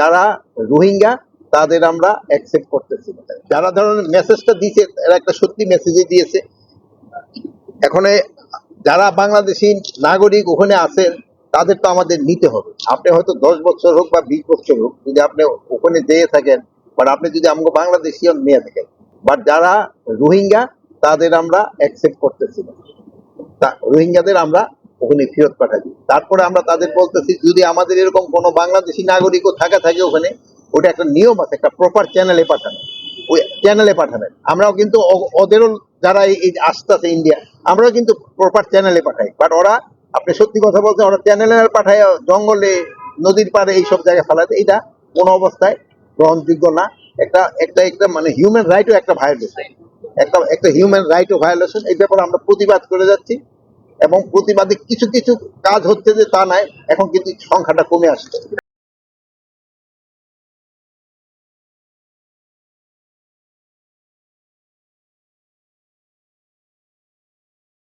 যারা রোহিঙ্গা, তাদের আমরা অ্যাকসেপ্ট করতেছি। যারা ধরনের মেসেজটা দিয়েছে এরা একটা সত্যি মেসেজই দিয়েছে। এখন যারা বাংলাদেশি নাগরিক ওখানে আছেন, তাদের তো আমাদের নিতে হবে। আপনি হয়তো দশ বছর হোক বা বিশ বছর হোক, যদি আপনি ওখানে যেয়ে থাকেন বাট আপনি যদি আমাকে বাংলাদেশি নিয়ে থাকেন। বাট যারা রোহিঙ্গা, তাদের আমরা অ্যাকসেপ্ট করতেছি না। রোহিঙ্গাদের আমরা ওখানে ফেরত পাঠাই তারপরে আমরা তাদের বলতেছি, যদি আমাদের এরকম কোনো বাংলাদেশি নাগরিকও থাকা থাকে ওখানে, ওটা একটা নিয়ম আছে, একটা প্রপার চ্যানেলে পাঠানো। ওই চ্যানেলে পাঠাবেন। আমরাও কিন্তু ওদেরও যারা এই আসতেছে ইন্ডিয়া আমরাও কিন্তু প্রপার চ্যানেলে পাঠাই। বাট ওরা, আপনি সত্যি কথা বলছেন ওরা চ্যানেলে পাঠায়, জঙ্গলে, নদীর পাড়ে এইসব জায়গায় ফেলাতে, এটা কোনো অবস্থায় গ্রহণযোগ্য না। একটা একটা একটা মানে হিউম্যান রাইটও একটা ভায়োলেশন একটা একটা হিউম্যান রাইটও ভায়োলেশন এই ব্যাপারে আমরা প্রতিবাদ করে যাচ্ছি। এবং প্রতিবাদী কিছু কিছু কাজ হচ্ছে যে তা নাই এখন কিন্তু সংখ্যাটা কমে আসছে।